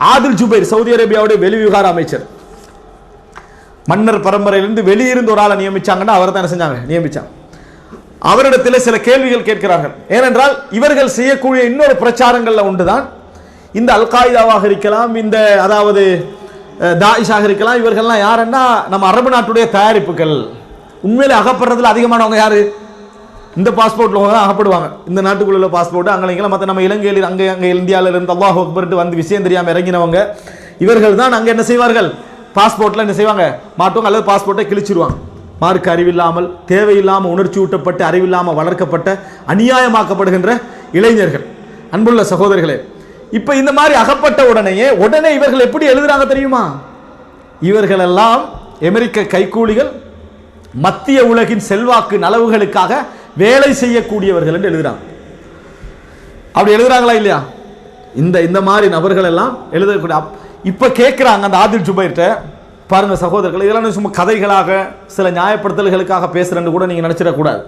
Adil Zubair Saudi அரேபியாவுடைய வெளிவிவகார அமைச்சர். மன்னர் பரம்பரையிலிருந்து வெளியிருந்து ஒரு ஆளை நியமிச்சாங்கன்னா அவர் தான் செஞ்சாங்க? நியமிச்சாங்க. அவரிடத்தில் சில கேள்விகள் கேட்கிறார்கள். ஏனென்றால் இவர்கள் செய்யக்கூடிய இன்னொரு பிரச்சாரங்கள்ல உண்டுதான் இந்த அல்காய்தாவாக இருக்கலாம் இந்த அதாவது தாயிஷாக இருக்கலாம் இவர்கள்லாம் யாருன்னா நம்ம அரபு நாட்டுடைய தயாரிப்புகள். உண்மையிலே அகப்படுறதுல அதிகமானவங்க யாரு? இந்த பாஸ்போர்ட்டில் தான் அகப்படுவாங்க. இந்த நாட்டுக்குள்ள பாஸ்போர்ட் அங்கே இங்கே மற்ற நம்ம இலங்கையில் அங்கே அங்கே இந்தியாவில் இருந்து அல்லாஹ் அக்பர்ட்டு வந்து விஷயம் தெரியாமல் இறங்கினவங்க இவர்கள் தான் அங்கே என்ன செய்வார்கள்? பாஸ்போர்ட்டில் என்ன செய்வாங்க? மாட்டுவாங்க அல்லது பாஸ்போர்ட்டை கிழிச்சிருவாங்க. மார்க் அறிவில்லாமல் தேவையில்லாமல் உணர்ச்சி ஊட்டப்பட்டு அறிவில்லாமல் வளர்க்கப்பட்ட அநியாயமாக்கப்படுகின்ற இளைஞர்கள். அன்புள்ள சகோதரர்களே இப்போ இந்த மாதிரி அகப்பட்ட உடனேயே உடனே இவர்கள் எப்படி எழுதுறாங்க தெரியுமா? இவர்களெல்லாம் அமெரிக்க கைக்கூலிகள் மத்திய உலகின் செல்வாக்கு நலவுகளுக்காக வேலை செய்யக்கூடியவர்கள் என்று எழுதுறாங்க. அப்படி எழுதுறாங்களா இல்லையா? இந்த இந்த மாதிரி நபர்கள் எல்லாம் எழுதக்கூடிய அப்- இப்ப கேட்குறாங்க அந்த ஆதில் ஜுபைர்ட்ட. பாருங்க சகோதரர்கள் இதெல்லாம் சும்மா கதைகளாக சில நியாயப்படுத்தல்களுக்காக பேசுறேன்னு கூட நீங்க நினைச்சிடக்கூடாது.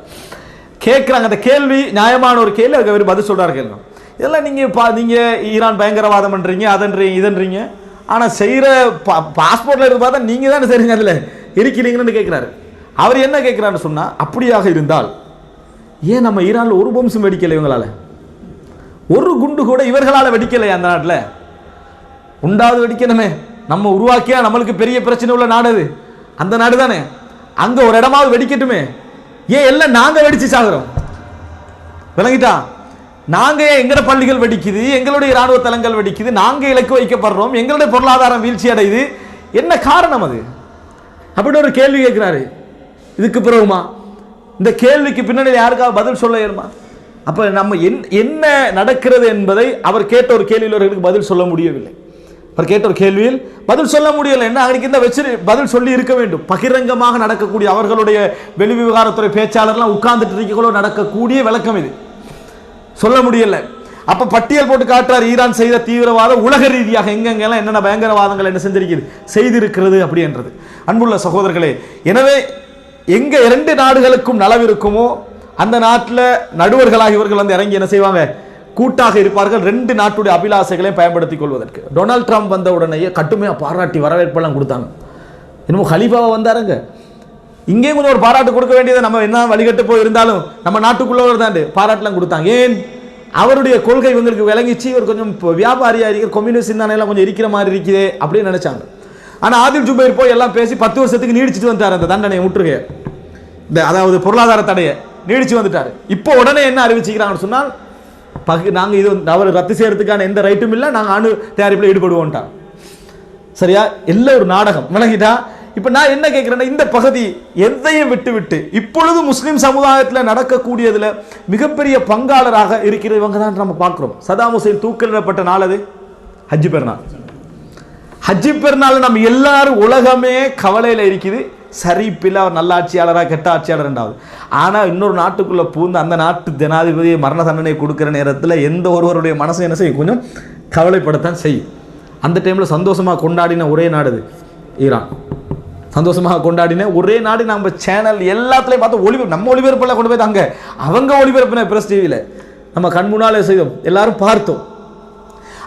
கேட்குறாங்க அந்த கேள்வி நியாயமான ஒரு கேள்வி அதுக்கு அவர் பதில் சொல்கிறார் கேள்வி இதெல்லாம் நீங்க பா நீங்க ஈரான் பயங்கரவாதம் பண்றீங்க அதன்றீங்க இதன்றீங்க. ஆனால் செய்கிற பா பாஸ்போர்ட்ல இருந்து பார்த்தா நீங்க தானே சரிங்க அதில். இருக்கிறீங்கன்னு கேட்கிறாரு அவர் என்ன கேட்குறாருன்னு சொன்னா அப்படியாக இருந்தால் ஏன் நம்ம ஈரானில் ஒரு பொம்சம் வெடிக்கலை இவங்களால்? ஒரு குண்டு கூட இவர்களால் வெடிக்கலை அந்த நாட்டில். உண்டாவது வெடிக்கணுமே. நம்ம உருவாக்கியா நம்மளுக்கு பெரிய பிரச்சனை உள்ள நாடு அது. அந்த நாடு தானே. அங்கே ஒரு இடமாவது வெடிக்கட்டுமே. ஏன் எல்லாம் நாங்கள் வெடிச்சு சாகுறோம்? விளங்கிட்டா? நாங்கள் ஏன் எங்களோட பள்ளிகள் வெடிக்குது? எங்களுடைய ராணுவ தளங்கள் வெடிக்குது? நாங்கள் இலக்கு வைக்கப்படுறோம். எங்களுடைய பொருளாதாரம் வீழ்ச்சி அடையுது. என்ன காரணம் அது? அப்படின்னு ஒரு கேள்வி கேட்குறாரு. இதுக்கு பிறகுமா? இந்த கேள்விக்கு பின்னாடி யாருக்காவது பதில் சொல்ல இயலுமா? அப்போ நம்ம என்- என்ன நடக்கிறது என்பதை அவர் கேட்ட ஒரு கேள்வியில் அவர்களுக்கு பதில் சொல்ல முடியவில்லை. அவர் கேட்ட ஒரு கேள்வியில் பதில் சொல்ல முடியலை என்ன அவருக்கு இந்த வச்சு பதில் சொல்லி இருக்க வேண்டும். பகிரங்கமாக நடக்கக்கூடிய அவர்களுடைய வெளி விவகாரத்துறை பேச்சாளர்லாம் உட்கார்ந்துட்டு இருக்கோ நடக்கக்கூடிய விளக்கம் இது. சொல்ல முடியலை. அப்போ பட்டியல் போட்டு காட்டுறார் ஈரான் செய்த தீவிரவாதம் உலக ரீதியாக எங்கெங்கெல்லாம் என்னென்ன பயங்கரவாதங்கள் என்ன செஞ்சிருக்கிறது செய்திருக்கிறது அப்படின்றது அன்புள்ள சகோதரர்களே எனவே எங்க இரண்டு நாடுகளுக்கும் நலவு இருக்குமோ அந்த நாட்டில் நடுவர்களாக இவர்கள் வந்து இறங்கி என்ன செய்வாங்க? கூட்டாக இருப்பார்கள். ரெண்டு நாட்டுடைய அபிலாசைகளையும் பயன்படுத்திக் கொள்வதற்கு. டொனால்ட் ட்ரம்ப் வந்த உடனேயே கட்டுமையாக பாராட்டி வரவேற்பெல்லாம் கொடுத்தாங்க. என்னமோ ஹலீஃபாவை வந்தாருங்க. இங்கேயும் கொஞ்சம் ஒரு பாராட்டு கொடுக்க வேண்டியதை நம்ம என்ன வழிகட்டு போய் இருந்தாலும் நம்ம நாட்டுக்குள்ளவர் தான் பாராட்டுலாம் கொடுத்தாங்க. ஏன்? அவருடைய கொள்கை இவங்களுக்கு விளங்கிச்சு. இவர் கொஞ்சம் இப்போ வியாபாரியா இருக்கிற கம்யூனிஸ்ட் சிந்தனையெல்லாம் கொஞ்சம் இருக்கிற மாதிரி இருக்குதே அப்படின்னு நினைச்சாங்க. ஆனால் ஆதில் ஜுபைர் போய் எல்லாம் பேசி பத்து வருஷத்துக்கு நீடிச்சிட்டு வந்துட்டார் அந்த தண்டனையை முற்றுகை இந்த அதாவது பொருளாதார தடையை நீடிச்சு வந்துட்டார். இப்போ உடனே என்ன அறிவிச்சுக்கிறாங்கன்னு சொன்னால் பகு நாங்கள் இது அவர் ரத்து செய்யறதுக்கான எந்த ரைட்டும் இல்லை நாங்கள் அணு தயாரிப்பில் ஈடுபடுவோம்ட்டா சரியா? எல்லாம் ஒரு நாடகம். விளங்கிட்டா இப்போ நான் என்ன கேட்குறேன்னா இந்த பகுதி எதையும் விட்டு விட்டு இப்பொழுது முஸ்லீம் சமுதாயத்தில் நடக்கக்கூடியதில் மிகப்பெரிய பங்காளராக இருக்கிற இவங்க தான் நம்ம பார்க்குறோம். சதாம் ஹுசைன் தூக்கிலிடப்பட்ட நாள் அது? ஹஜ்ஜி பெருநாள். ஹஜ்ஜி பெருநாள் நம்ம எல்லாரும் உலகமே கவலையில் இருக்குது. சரிப்பில் அவர் நல்ல ஆட்சியாளராக கெட்ட ஆட்சியாளர் ரெண்டாவது ஆனால் இன்னொரு நாட்டுக்குள்ளே பூந்து அந்த நாட்டு ஜனாதிபதியை மரண தண்டனை கொடுக்குற நேரத்தில் எந்த ஒருவருடைய மனசை என்ன செய்யும்? கொஞ்சம் கவலைப்படத்தான் செய்யும். அந்த டைமில் சந்தோஷமாக கொண்டாடின ஒரே நாடு இது ஈரான். சந்தோஷமாக கொண்டாடின ஒரே நாடு நம்ம சேனல் எல்லாத்துலேயும் பார்த்து ஒளிபரப்பு நம்ம ஒளிபரப்பெல்லாம் கொண்டு போய் தாங்க. அவங்க ஒளிபரப்பின பிரஸ் டிவியில் நம்ம கண் முன்னாலே செய்தோம். எல்லாரும் பார்த்தோம்.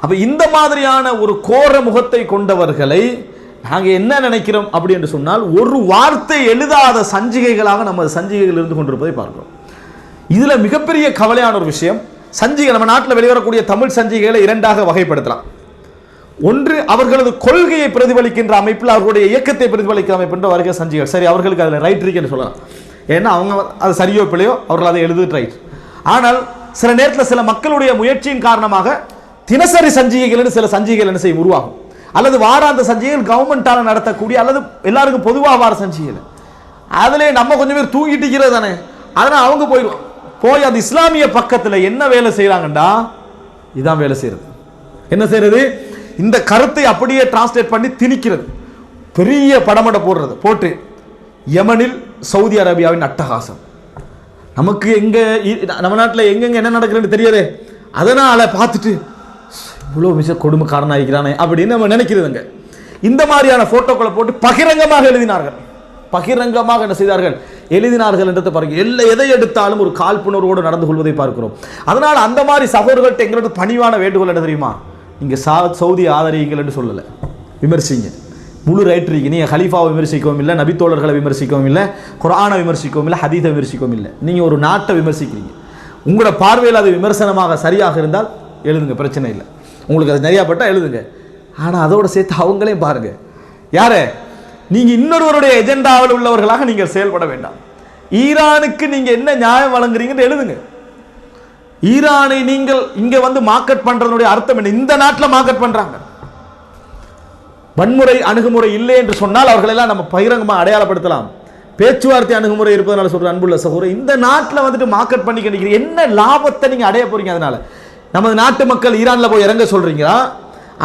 அப்போ இந்த மாதிரியான ஒரு கோர முகத்தை கொண்டவர்களை நாங்கள் என்ன நினைக்கிறோம் அப்படி என்று சொன்னால் ஒரு வார்த்தை எழுதாத சஞ்சிகைகளாக நம்ம சஞ்சிகைகள் இருந்து கொண்டிருப்பதை பார்க்கிறோம். இதில் மிகப்பெரிய கவலையான ஒரு விஷயம் சஞ்சிகை நம்ம நாட்டில் வெளிவரக்கூடிய தமிழ் சஞ்சிகைகளை இரண்டாக வகைப்படுத்தலாம். ஒன்று அவர்களது கொள்கையை பிரதிபலிக்கின்ற அமைப்பில் அவர்களுடைய இயக்கத்தை பிரதிபலிக்கிற அமைப்புன்ற வருகிற சஞ்சிகள் சரி அவர்களுக்கு அதில் ரைட் இருக்குன்னு சொல்லலாம். ஏன்னா அவங்க அது சரியோ பிள்ளையோ அவர்கள் அதை எழுதுது ரைட் ஆனால் சில நேரத்தில் சில மக்களுடைய முயற்சியின் காரணமாக தினசரி சஞ்சிகைகள் சில சஞ்சிகைகள் என்ன செய்யும்? உருவாகும். அல்லது வாராந்த சஞ்சிகைகள் கவர்மெண்ட்டால் நடத்தக்கூடிய அல்லது எல்லாருக்கும் பொதுவாக வார சஞ்சிகைகள். அதிலே நம்ம கொஞ்சம் பேர் தூங்கிட்டு இருக்கிறது தானே. அதனால் அவங்க போயிடுவோம் போய் அந்த இஸ்லாமிய பக்கத்தில் என்ன வேலை செய்கிறாங்கண்டா இதான் வேலை செய்யறது என்ன செய்யறது இந்த கருத்தை அப்படியே டிரான்ஸ்லேட் பண்ணி திணிக்கிறது. பெரிய படமட போடுறது. போட்டு யமனில் சவுதி அரேபியாவின் அட்டகாசம். நமக்கு எங்கே நம்ம நாட்டில் எங்கெங்கே என்ன நடக்குதுன்னு தெரியாதே. அதனால் பார்த்துட்டு இவ்வளோ மிக கொடுமைக்காரன் ஆகிக்கிறானே அப்படின்னு நம்ம நினைக்கிறதுங்க. இந்த மாதிரியான போட்டோக்களை போட்டு பகிரங்கமாக எழுதினார்கள். பகிரங்கமாக என்ன செய்தார்கள்? எழுதினார்கள் என்றதை பாருங்க. எல்லா எதை எடுத்தாலும் ஒரு காழ்ப்புணர்வோடு நடந்து கொள்வதை பார்க்கிறோம். அதனால் அந்த மாதிரி சகோதரர்கள்ட்ட எங்களோட பணிவான வேண்டுகோள் என்ன தெரியுமா? நீங்கள் சா சவுதி ஆதரியுங்கள் என்று சொல்லலை. விமர்சிங்க. முழு ரைட் இருக்கு நீங்கள் ஹலீஃபாவை விமர்சிக்கவும் இல்லை நபித்தோழர்களை விமர்சிக்கவும் இல்லை குரானை விமர்சிக்கவும் இல்லை ஹதீதை விமர்சிக்கவும் இல்லை. நீங்கள் ஒரு நாட்டை விமர்சிக்கிறீங்க. உங்களோட பார்வையில் அது விமர்சனமாக சரியாக இருந்தால் எழுதுங்க பிரச்சனை இல்லை. உங்களுக்கு அது நிறையா பட்டா எழுதுங்க. ஆனால் அதோட சேர்த்து அவங்களையும் பாருங்க. யார்? நீங்க இன்னொருவருடைய எஜெண்டாவில் உள்ளவர்களாக நீங்கள் செயல்பட வேண்டாம். ஈரானுக்கு நீங்க என்ன நியாயம் வழங்குறீங்கன்னு எழுதுங்க. ஈரானை நீங்கள் இங்கே வந்து மார்க்கெட் பண்ணுறதுடைய அர்த்தம் என்ன? இந்த நாட்டில் மார்க்கெட் பண்றாங்க. வன்முறை அணுகுமுறை இல்லை என்று சொன்னால் அவர்களெல்லாம் நம்ம பகிரங்கமாக அடையாளப்படுத்தலாம். பேச்சுவார்த்தை அணுகுமுறை இருப்பதனால சொல்கிற அன்புள்ள சகோதரர் இந்த நாட்டில் வந்துட்டு மார்க்கெட் பண்ணி என்ன லாபத்தை நீங்க அடைய போறீங்க அதனால? நமது நாட்டு மக்கள் ஈரானில் போய் இறங்க சொல்கிறீங்களா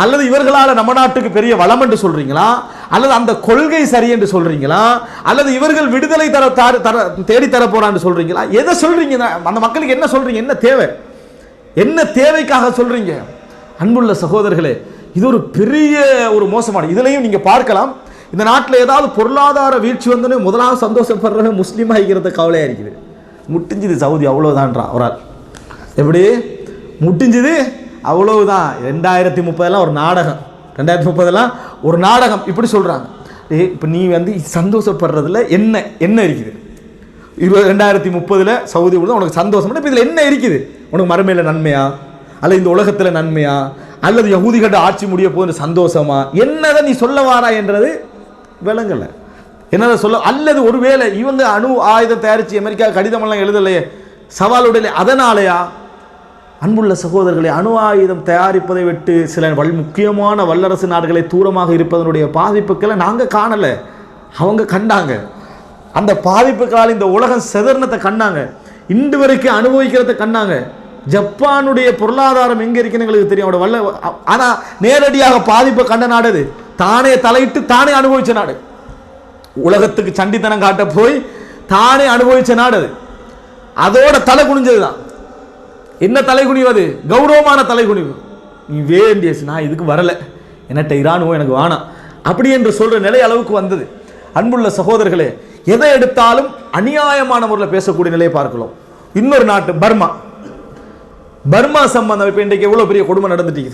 அல்லது இவர்களால் நம்ம நாட்டுக்கு பெரிய வளம் என்று சொல்கிறீங்களா அல்லது அந்த கொள்கை சரி என்று சொல்கிறீங்களா அல்லது இவர்கள் விடுதலை தர தாரு தர தேடி தர போறான்னு எதை சொல்கிறீங்க அந்த மக்களுக்கு என்ன சொல்கிறீங்க என்ன தேவை? என்ன தேவைக்காக சொல்கிறீங்க அன்புள்ள சகோதரர்களே இது ஒரு பெரிய ஒரு மோசமான இதுலையும் நீங்கள் பார்க்கலாம். இந்த நாட்டில் ஏதாவது பொருளாதார வீழ்ச்சி வந்தோடனே முதலாவது சந்தோஷப்படுறவங்க முஸ்லீம் ஆகிக்கிறது கவலையாக இருக்குது. முட்டிஞ்சுது சவுதி அவ்வளோதான்றா ஒரு ஆள். எப்படி? முடிஞ்சது? அவ்வளவுதான். ரெண்டாயிரத்தி முப்பதெல்லாம் ஒரு நாடகம். ரெண்டாயிரத்தி முப்பதெல்லாம் ஒரு நாடகம். இப்படி சொல்கிறாங்க ஏய் இப்போ நீ வந்து சந்தோஷப்படுறதுல என்ன என்ன இருக்குது? இருபது ரெண்டாயிரத்தி முப்பதில் சவுதி விட உனக்கு சந்தோஷம். இப்போ இதில் என்ன இருக்குது? உனக்கு மறுமையில் நன்மையா? அல்ல இந்த உலகத்தில் நன்மையா? அல்லது யகூதிகட்ட ஆட்சி முடிய போகுது சந்தோஷமா? என்னதை நீ சொல்ல வாரா என்றது விளங்கலை. என்னதை சொல்ல அல்லது ஒருவேளை இவங்க அணு ஆயுதம் தயாரித்து அமெரிக்கா கடிதமெல்லாம் எழுதலையே. சவாலுடைய அதனாலயா? அன்புள்ள சகோதரர்களை அணு ஆயுதம் தயாரிப்பதை விட்டு சில வல் முக்கியமான வல்லரசு நாடுகளை தூரமாக இருப்பதனுடைய பாதிப்புக்களை நாங்கள் காணலை. அவங்க கண்டாங்க. அந்த பாதிப்புகளால் இந்த உலகம் செதர்னத்தை கண்டாங்க. இன்று வரைக்கும் அனுபவிக்கிறத கண்டாங்க. ஜப்பானுடைய பொருளாதாரம் எங்கே இருக்குன்னு எங்களுக்கு தெரியும். அவட வல்ல ஆனால் நேரடியாக பாதிப்பை கண்ட நாடு அது. தானே தலையிட்டு தானே அனுபவித்த நாடு. உலகத்துக்கு சண்டித்தனம் காட்ட போய் தானே அனுபவித்த நாடு அது. அதோட தலை குனிஞ்சதுதான். என்ன தலைகுனிவது கௌரவமான தலைகுனிவு. நீ வேண்டிய நான் இதுக்கு வரலை. என்னட்ட இராணுவம் எனக்கு வேணாம் அப்படி என்று சொல்கிற நிலை அளவுக்கு வந்தது. அன்புள்ள சகோதரர்களே எதை எடுத்தாலும் அநியாயமான முறையில் பேசக்கூடிய நிலையை பார்க்கலாம். இன்னொரு நாட்டு பர்மா. பர்மா சம்பந்தம் இப்போ இன்றைக்கு எவ்வளோ பெரிய கொடுமை நடந்துட்டு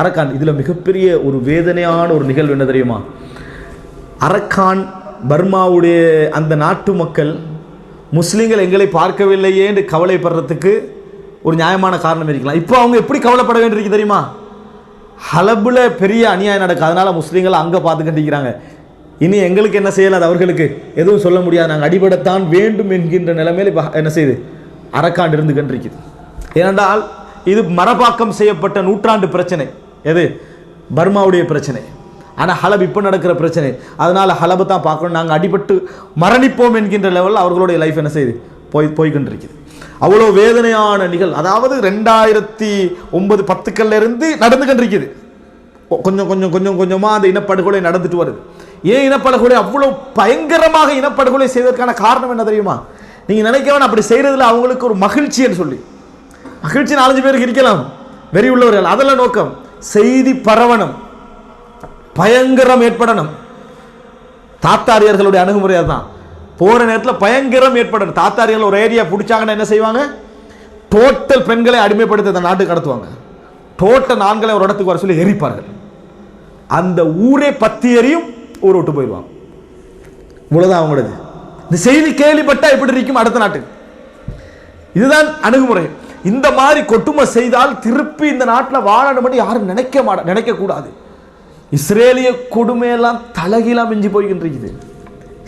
அரக்கான் இதில் மிகப்பெரிய ஒரு வேதனையான ஒரு நிகழ்வு என்ன தெரியுமா? அரக்கான் பர்மாவுடைய அந்த நாட்டு மக்கள் முஸ்லீம்கள் எங்களை பார்க்கவில்லையே என்று கவலைப்படுறதுக்கு ஒரு நியாயமான காரணம் இருக்கலாம். இப்போ அவங்க எப்படி கவலைப்பட வேண்டியிருக்கு தெரியுமா? ஹலபில் பெரிய அநியாயம் நடக்கும் அதனால் முஸ்லீம்கள் அங்கே பார்த்துக்கிட்டிருக்கிறாங்க. இனி எங்களுக்கு என்ன செய்யலாது அவர்களுக்கு எதுவும் சொல்ல முடியாது. நாங்கள் அடிபடத்தான் வேண்டும் என்கின்ற நிலைமையில் இப்போ என்ன செய்யுது அரக்காண்டு இருந்து கண்டிருக்குது. ஏனென்றால் இது மரபாக்கம் செய்யப்பட்ட நூற்றாண்டு பிரச்சனை. எது? பர்மாவுடைய பிரச்சனை. ஆனால் ஹலப் இப்போ நடக்கிற பிரச்சனை. அதனால் ஹலபை தான் பார்க்கணும். நாங்கள் அடிபட்டு மரணிப்போம் என்கின்ற லெவலில் அவர்களுடைய லைஃப் என்ன செய்யுது போய் போய்கொண்டிருக்குது அவ்வளோ வேதனையான நிகழ் அதாவது ரெண்டாயிரத்தி ஒன்பது பத்துக்கள்ல இருந்து நடந்து கொண்டிருக்குது. கொஞ்சம் கொஞ்சம் கொஞ்சம் கொஞ்சமாக அந்த இனப்படுகொலை நடந்துட்டு வருது. ஏன் இனப்படுகொலை? அவ்வளோ பயங்கரமாக இனப்படுகொலை செய்வதற்கான காரணம் என்ன தெரியுமா? நீங்கள் நினைக்க அப்படி செய்கிறதுல அவங்களுக்கு ஒரு மகிழ்ச்சின்னு சொல்லி. மகிழ்ச்சி நாலஞ்சு பேருக்கு இருக்கலாம். வெறி உள்ளவர்கள். அதெல்லாம் நோக்கம் செய்தி பரவணும். பயங்கரம் ஏற்படணும். தாத்தாரியர்களுடைய அணுகுமுறை அதுதான். போகிற நேரத்தில் பயங்கரம் ஏற்படும் தாத்தாரியர்கள் ஒரு ஏரியா பிடிச்சாங்கன்னா என்ன செய்வாங்க? டோட்டல் பெண்களை அடிமைப்படுத்தி அந்த நாட்டுக்கு கடத்துவாங்க. டோட்டல் ஆண்களை ஒரு இடத்துக்கு வர சொல்லி எரிப்பார்கள். அந்த ஊரே பத்தி எரியும் ஊரை விட்டு போயிடுவாங்க. இவ்வளோதான் அவங்களது. இந்த செய்தி கேள்விப்பட்டால் எப்படி இருக்கும் அடுத்த நாட்டுக்கு? இதுதான் அணுகுமுறை. இந்த மாதிரி கொட்டுமை செய்தால் திருப்பி இந்த நாட்டில் வாழணும் யாரும் நினைக்க மாட்ட நினைக்கக்கூடாது. இஸ்ரேலிய கொடுமையெல்லாம் தலகிலாம் மிஞ்சி போய்கின்றிருக்குது.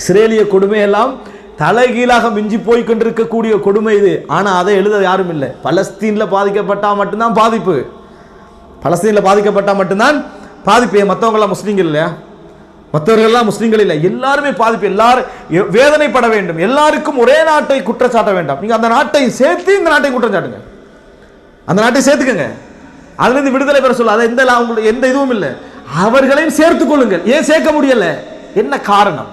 இஸ்ரேலிய கொடுமையெல்லாம் தலைகீழாக மிஞ்சி போய் கொண்டிருக்கக்கூடிய கொடுமை இது. ஆனால் அதை எழுத யாரும் இல்லை. பலஸ்தீனில் பாதிக்கப்பட்டால் மட்டும்தான் பாதிப்பு. பலஸ்தீனில் பாதிக்கப்பட்டால் மட்டும்தான் பாதிப்பு. ஏன் மற்றவங்களாம் முஸ்லீம்கள் இல்லையா? மற்றவர்கள்லாம் முஸ்லீம்கள் இல்லை. எல்லாருமே பாதிப்பு. எல்லாரும் வேதனைப்பட வேண்டும். எல்லாருக்கும் ஒரே நாட்டை குற்றச்சாட்ட வேண்டாம். நீங்கள் அந்த நாட்டை சேர்த்து இந்த நாட்டை குற்றம் சாட்டுங்க. அந்த நாட்டை சேர்த்துக்கங்க. அதுலேருந்து விடுதலை பெற சொல்ல. அதை எந்த அவங்களுக்கு எந்த இதுவும் இல்லை. அவர்களையும் சேர்த்துக்கொள்ளுங்கள் ஏன் சேர்க்க முடியலை? என்ன காரணம்?